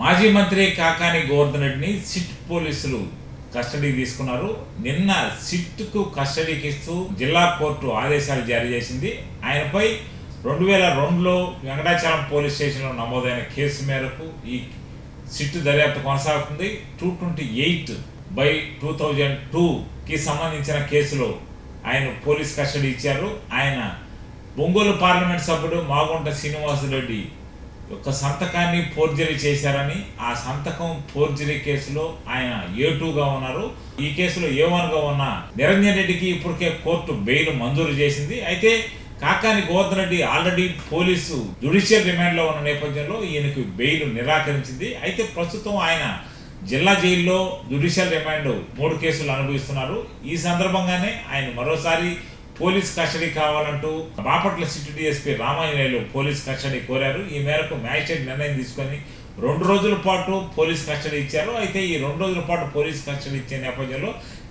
మాజీ మంత్రి కాకాని గోవర్ధన్ రెడ్డిని సిట్ పోలీసులు కస్టడీకి తీసుకున్నారు. నిన్న సిట్కు కస్టడీకి ఇస్తూ జిల్లా కోర్టు ఆదేశాలు జారీ చేసింది. ఆయనపై రెండు వేల రెండులో వెంకటాచలం పోలీస్ స్టేషన్లో నమోదైన కేసు మేరకు ఈ సిట్ దర్యాప్తు కొనసాగుతుంది. Two twenty eight by two thousand టూకి సంబంధించిన కేసులో ఆయన పోలీస్ కస్టడీ ఇచ్చారు. ఆయన ఒంగోలు పార్లమెంట్ సభ్యుడు మాగుంట శ్రీనివాసరెడ్డి యొక్క సంతకాన్ని ఫోర్జరీ చేశారని ఆ సంతకం ఫోర్జరీ కేసులో ఆయన ఏ టూగా ఉన్నారు. ఈ కేసులో ఏ వన్గా ఉన్న నిరంజన్ రెడ్డికి ఇప్పటికే కోర్టు బెయిల్ మంజూరు చేసింది. అయితే Kakani Govardhan Reddy already police judicial రిమాండ్లో ఉన్న నేపథ్యంలో ఈయనకు బెయిల్ నిరాకరించింది. అయితే ప్రస్తుతం ఆయన జిల్లా జైల్లో జుడిషియల్ రిమాండ్ మూడు కేసులు అనుభవిస్తున్నారు. ఈ సందర్భంగానే ఆయన మరోసారి పోలీస్ కస్టడీ కావాలంటూ Bapatla city DSP Ramanjaneyulu police custody కోరారు. ఈ మేరకు మ్యాజిస్ట్రేట్ నిర్ణయం తీసుకొని రెండు రోజుల పాటు పోలీస్ కస్టడీ ఇచ్చారు. అయితే ఈ రెండు రోజుల పాటు పోలీస్ కస్టడీ ఇచ్చే నేపథ్యంలో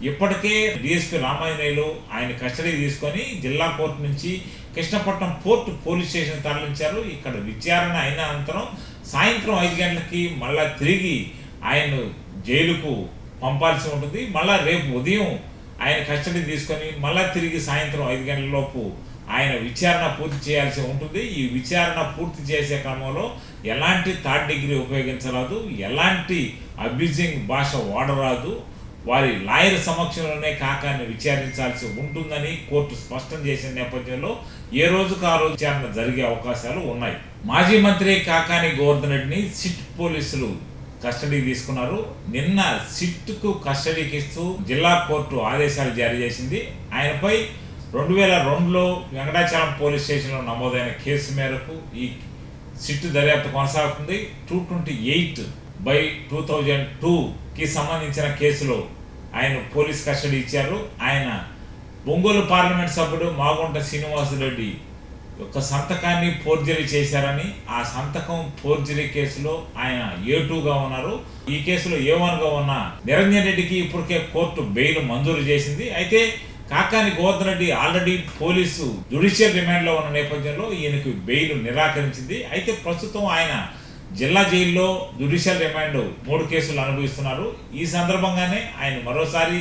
ఇప్పటికే డిఎస్పీ రామాంజనేయులు ఆయన కస్టడీ తీసుకొని జిల్లా కోర్టు నుంచి కృష్ణపట్నం పోర్టు పోలీస్ స్టేషన్ తరలించారు. ఇక్కడ విచారణ అయిన అనంతరం సాయంత్రం ఐదు గంటలకి మళ్ళా తిరిగి ఆయన్ను జైలుకు పంపాల్సి ఉంటుంది. మళ్ళా రేపు ఉదయం ఆయన కస్టడీ తీసుకొని మళ్ళా తిరిగి సాయంత్రం ఐదు గంటల లోపు ఆయన విచారణ పూర్తి చేయాల్సి ఉంటుంది. ఈ విచారణ పూర్తి చేసే క్రమంలో ఎలాంటి థర్డ్ డిగ్రీ ఉపయోగించరాదు ఎలాంటి అబ్యూజింగ్ భాష వాడరాదు వారి లాయర్ సమక్షంలోనే కాకాన్ని విచారించాల్సి ఉంటుందని కోర్టు స్పష్టం చేసిన నేపథ్యంలో ఏ రోజుకు ఆ రోజు విచారణ జరిగే అవకాశాలు ఉన్నాయి. మాజీ మంత్రి కాకాని గోవర్ధన్ రెడ్డిని సిట్ పోలీసులు కస్టడీ తీసుకున్నారు. నిన్న సిట్కు కస్టడీకి ఇస్తూ జిల్లా కోర్టు ఆదేశాలు జారీ చేసింది. ఆయనపై రెండు వేల రెండులో వెంకటాచలం పోలీస్ స్టేషన్లో నమోదైన కేసు మేరకు ఈ సిట్ దర్యాప్తు కొనసాగుతుంది. Two twenty eight by two thousand టూకి సంబంధించిన కేసులో ఆయన పోలీస్ కస్టడీ ఇచ్చారు. ఆయన ఒంగోలు పార్లమెంట్ సభ్యుడు మాగుంట శ్రీనివాసరెడ్డి యొక్క సంతకాన్ని ఫోర్జరీ చేశారని ఆ సంతకం ఫోర్జరీ కేసులో ఆయన ఏ టూగా ఉన్నారు. ఈ కేసులో ఏ వన్గా ఉన్న నిరంజన్ రెడ్డికి ఇప్పటికే కోర్టు బెయిల్ మంజూరు చేసింది. అయితే Kakani Govardhan Reddy already police judicial రిమాండ్లో ఉన్న నేపథ్యంలో ఈయనకు బెయిల్ నిరాకరించింది. అయితే ప్రస్తుతం ఆయన జిల్లా జైల్లో జుడిషియల్ రిమాండ్ మూడు కేసులు అనుభవిస్తున్నారు. ఈ సందర్భంగానే ఆయన మరోసారి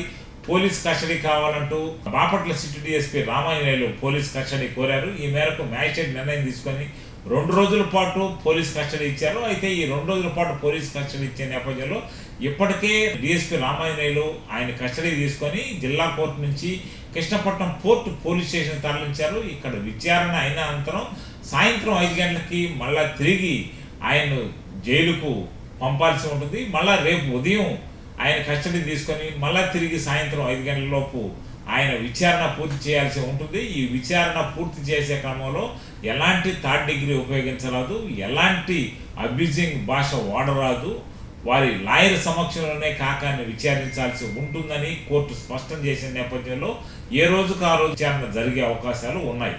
పోలీస్ కస్టడీ కావాలంటూ Bapatla city DSP Ramanjaneyulu police custody కోరారు. ఈ మేరకు మ్యాజిస్ట్రేట్ నిర్ణయం తీసుకొని రెండు రోజుల పాటు పోలీస్ కస్టడీ ఇచ్చారు. అయితే ఈ రెండు రోజుల పాటు పోలీస్ కస్టడీ ఇచ్చే నేపథ్యంలో ఇప్పటికే డిఎస్పీ రామాంజనేయులు ఆయన కస్టడీ తీసుకొని జిల్లా కోర్టు నుంచి కృష్ణపట్నం పోర్టు పోలీస్ స్టేషన్ తరలించారు. ఇక్కడ విచారణ అయిన అనంతరం సాయంత్రం ఐదు గంటలకి మళ్ళా తిరిగి ఆయన్ను జైలుకు పంపాల్సి ఉంటుంది. మళ్ళా రేపు ఉదయం ఆయన కస్టడీ తీసుకొని మళ్ళా తిరిగి సాయంత్రం ఐదు గంటల లోపు ఆయన విచారణ పూర్తి చేయాల్సి ఉంటుంది. ఈ విచారణ పూర్తి చేసే క్రమంలో ఎలాంటి థర్డ్ డిగ్రీ ఉపయోగించరాదు ఎలాంటి అబ్యూజింగ్ భాష వాడరాదు వారి లాయర్ సమక్షంలోనే కాకాన్ని విచారించాల్సి ఉంటుందని కోర్టు స్పష్టం చేసిన నేపథ్యంలో ఏ రోజుకు ఆ రోజు విచారణ జరిగే అవకాశాలు ఉన్నాయి.